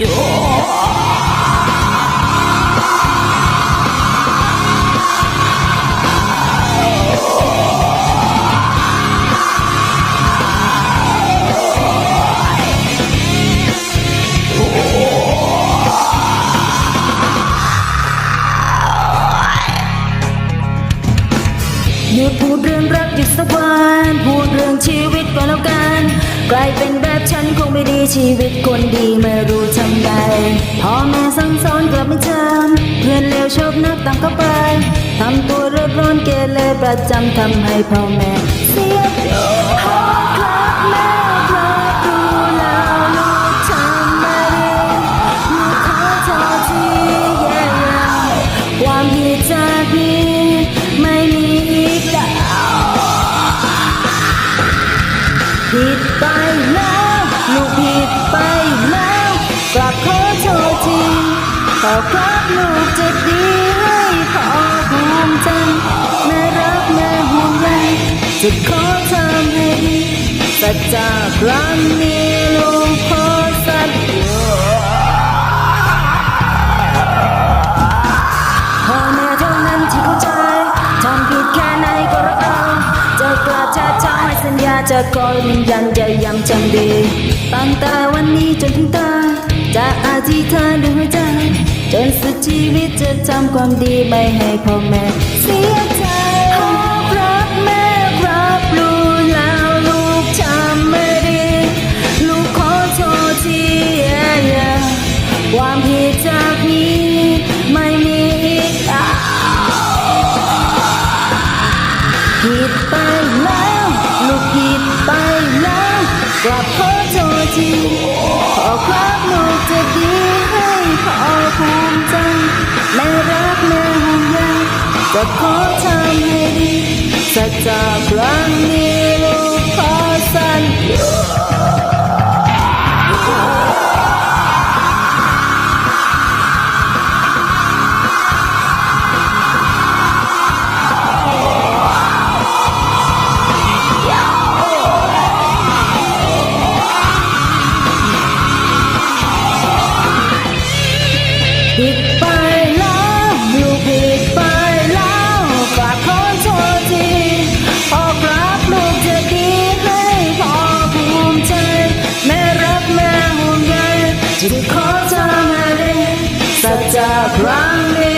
หยุดพูดเรื่รักหยุดสักวันพูดเรื่องชีวิตก่อนแล้วกัน กลายเป็นแบบฉันคงไม่ดีชีวิตคนดีไม่รู้ แม่สั่งสอนกลับไม่จำเพื่อนเลวชอบนักต่างก็ไปทำตัวเรียบร้อนเกเรประจำทำให้พ่อแม่เสียใจครับแม่ครับดูแล้วลูกทำไม่ดีลูกขอโทษทีแย่ความผิดจากนี้ไม่มีอีกแล้วผิดไปแล้วลูกผิ ขอครับลูกจะดีให้พ่อภูมิใจแม่รักแม่ห่วงใยจะขอทำให้ดีสัจจาครั้งนี้ลูกขอสัญญาพ่อแม่เท่านั้นที่เข้าใจทำผิดแค่ไหนก็รักเราจะกลับจะจองให้สัญญาจะคอยยืนยันจะย้ำจำดีตั้งแต่วันนี้จนถึงตาย จะอธิษฐานด้วยหัวใจ จนสุดชีวิตจะทำความดีไม่ให้พ่อแม่เสียใจ จะขอทำให้ดีสัจจะครั้งนี้ลูกขอสัญญา 감사합니다.